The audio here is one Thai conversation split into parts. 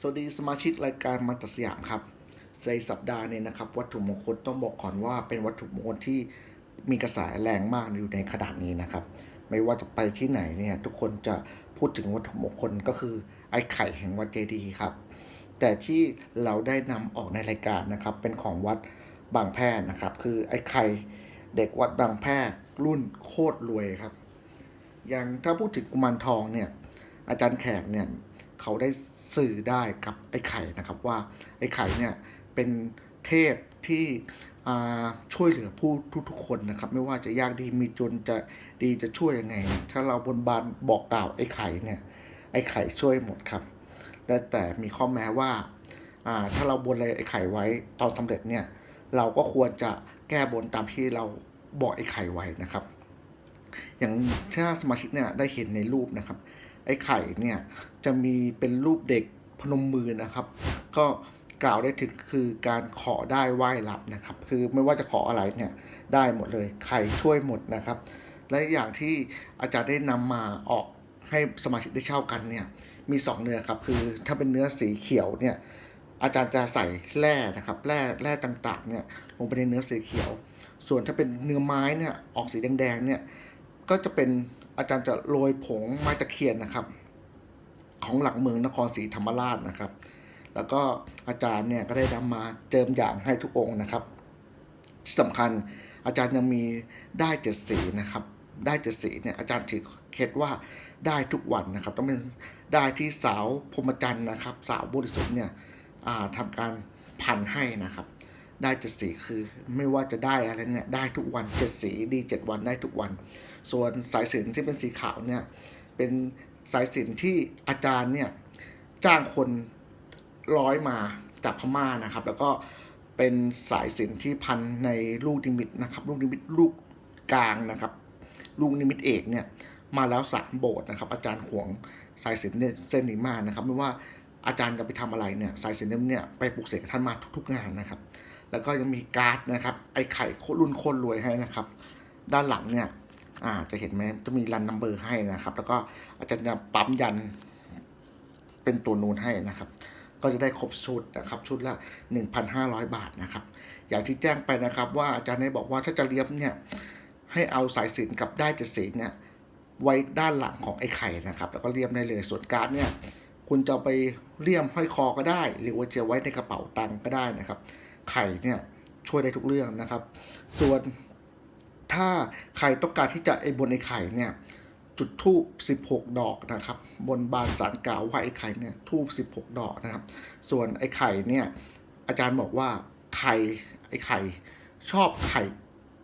สวัสดีสมาชิกรายการมัตสยามครับในสัปดาห์นี้นะครับ วัตถุมงคลต้องบอกก่อนว่าเป็นวัตถุมงคลที่มีกระแสแรงมากอยู่ในขนาดนี้นะครับ ไม่ว่าจะไปที่ไหนเนี่ยทุกคนจะพูดถึงวัตถุมงคลก็คือไอ้ไข่แห่งวัดเจดีย์ครับ แต่ที่เราได้นำออกในรายการนะครับ เป็นของวัดบางแพรนะครับ คือไอ้ไข่เด็กวัดบางแพรรุ่นโคตรรวยครับ อย่างถ้าพูดถึงกุมารทองเนี่ยอาจารย์แขกเนี่ย เขาได้สื่อได้กับไอ้ไข่นะครับว่าไอ้ไข่เนี่ยเป็นเทพที่ช่วยเหลือผู้ทุกๆคนนะครับ ไม่ว่าจะยากดีมีจนจะดีจะช่วยยังไง ถ้าเราบนบานบอกกล่าวไอ้ไข่เนี่ยไอ้ไข่ช่วยหมดครับและแต่มีข้อแม้ว่าอ่าถ้าเราบนอะไรไอ้ไข่ไว้ตอนสำเร็จเนี่ยเราก็ควรจะแก้บนตามที่เราบอกไอ้ไข่ไว้นะครับ อย่างถ้าสมาชิกเนี่ยได้เห็นในรูปนะครับ ไอ้ไข่เนี่ยจะมีเป็นรูปเด็กพนมมือนะครับ ก็กล่าวได้ถึงคือการขอได้ไหว้รับนะครับ คือไม่ว่าจะขออะไรเนี่ยได้หมดเลยไข่ช่วยหมดนะครับ และอย่างที่อาจารย์ได้นำมาออกให้สมาชิกได้เช่ากันเนี่ยมีสองเนื้อครับคือถ้าเป็นเนื้อสีเขียวเนี่ยอาจารย์จะใส่แร่นะครับแร่แร่ต่างๆเนี่ยลงไปในเนื้อสีเขียว ส่วนถ้าเป็นเนื้อไม้เนี่ยออกสีแดงๆเนี่ย ก็จะเป็นอาจารย์จะโรยผงไม้ตะเคียนนะครับ ของหลังเมืองนครศรีธรรมราชนะครับ แล้วก็อาจารย์เนี่ยก็ได้นำมาเจิมอย่างให้ทุกองค์นะครับสำคัญอาจารย์ยังมีได้เจ็ดสีนะครับ ได้เจ็ดสีเนี่ยอาจารย์ถือเคล็ดว่าได้ทุกวันนะครับ ต้องเป็นได้ที่สาวพรหมจันทร์นะครับ สาวบริสุทธิ์เนี่ยอ่าทำการพันให้นะครับ ได้เจ็ดสีคือ ไม่ว่าจะได้อะไรเนี่ยได้ทุกวันเจ็ดสีดีเจ็ดวันได้ทุกวัน ส่วนสายสินที่เป็นสีขาวเนี่ยเป็นสายสินที่อาจารย์เนี่ยจ้างคนร้อยมาจากพม่านะครับ แล้วก็เป็นสายสินที่พันในลูกนิมิตนะครับ ลูกนิมิตลูกกลางนะครับ ลูกนิมิตเอกเนี่ยมาแล้วสามโบสถ์นะครับ อาจารย์ขวงสายสินเนี่ยเส้นนี้มากนะครับ ไม่ว่าอาจารย์จะไปทำอะไรเนี่ยสายสินเนี่ยไปปลุกเสกท่านมาทุกๆงานนะครับ แล้วก็ยังมีการ์ดนะครับ ไอ้ไข่รุ่นโคนรวยให้นะครับ ด้านหลังเนี่ยอ่าจะเห็นไหมจะมีรันนัมเบอร์ให้นะครับ แล้วก็อาจารย์จะปั๊มยันเป็นตัวนูนให้นะครับ ก็จะได้ครบชุดนะครับ ชุดละ 1,500 บาทนะครับ อย่างที่แจ้งไปนะครับว่าอาจารย์ได้บอกว่าถ้าจะเลียบเนี่ยให้เอาสายสินกับได้เจ็ดสีลเนี่ยไว้ด้านหลังของไอ้ไข่นะครับ แล้วก็เลี่ยมได้เลยส่วนการ์ดเนี่ยคุณจะไปเลี่ยมห้อยคอก็ได้ หรือว่าจะไว้ในกระเป๋าตังก็ได้นะครับ ไข่เนี่ยช่วยได้ทุกเรื่องนะครับ ส่วนถ้าใครต้องการที่จะไอ้บนไอ้ไข่เนี่ยจุดทูบ16 ดอกนะครับ บนบานสารกล่าวว่าไอ้ไข่เนี่ยทูบ16 ดอกนะครับ ส่วนไอ้ไข่เนี่ยอาจารย์บอกว่าไข่ไอ้ไข่ชอบไข่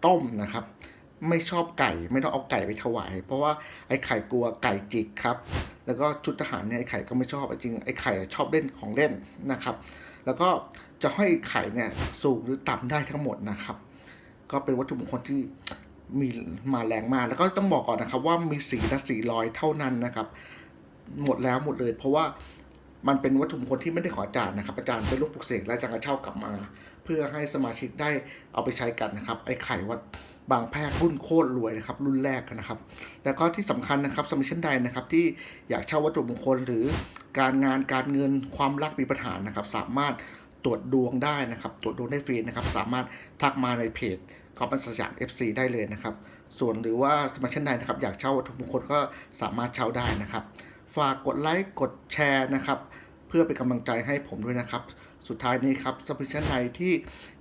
ต้มนะครับ ไม่ชอบไก่ไม่ต้องเอาไก่ไปถวาย เพราะว่าไอ้ไข่กลัวไก่จิกครับ แล้วก็ชุดทหารเนี่ยไอ้ไข่ก็ไม่ชอบจริงไอ้ไข่ชอบเล่นของเล่นนะครับ แล้วก็จะให้ไข่เนี่ยสูงหรือต่ำได้ทั้งหมดนะครับ ก็เป็นวัตถุมงคลที่มีมาแรงมาก แล้วก็ต้องบอกก่อนนะครับ ว่ามีสีละสี่ร้อยเท่านั้นนะครับ หมดแล้วหมดเลย เพราะว่ามันเป็นวัตถุมงคลที่ไม่ได้ขออาจารย์นะครับ อาจารย์เป็นลูกปลุกเสกและอาจารย์ก็เช่ากลับมา เพื่อให้สมาชิกได้เอาไปใช้กันนะครับ ไอ้ไข่วัด บางแพรรุ่นโคตรรวยนะครับรุ่นแรกนะครับ แล้วก็ที่สำคัญนะครับสมาชิกใดนะครับที่อยากเช่าวัตถุมงคลหรือการงานการเงินความรักมีปัญหานะครับ สามารถตรวจดวงได้นะครับ ตรวจดวงได้ฟรีนะครับ สามารถทักมาในเพจขอบัญสยาม FC ได้เลยนะครับ ส่วนหรือว่าสมาชิกใดนะครับ อยากเช่าวัตถุมงคลก็สามารถเช่าได้นะครับ ฝากกดไลค์กดแชร์นะครับ เพื่อเป็นกำลังใจให้ผมด้วยนะครับ สุดท้ายนี้ครับสมาชิกใดที่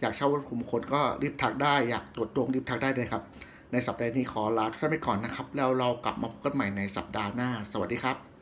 อยากเช่าวัตถุมงคลก็รีบทักได้อยากตรวจดวงรีบทักได้เลยครับ ในสัปดาห์นี้ขอลาทุกท่านไปก่อนนะครับ แล้วเรากลับมาพบกันใหม่ในสัปดาห์หน้า สวัสดีครับ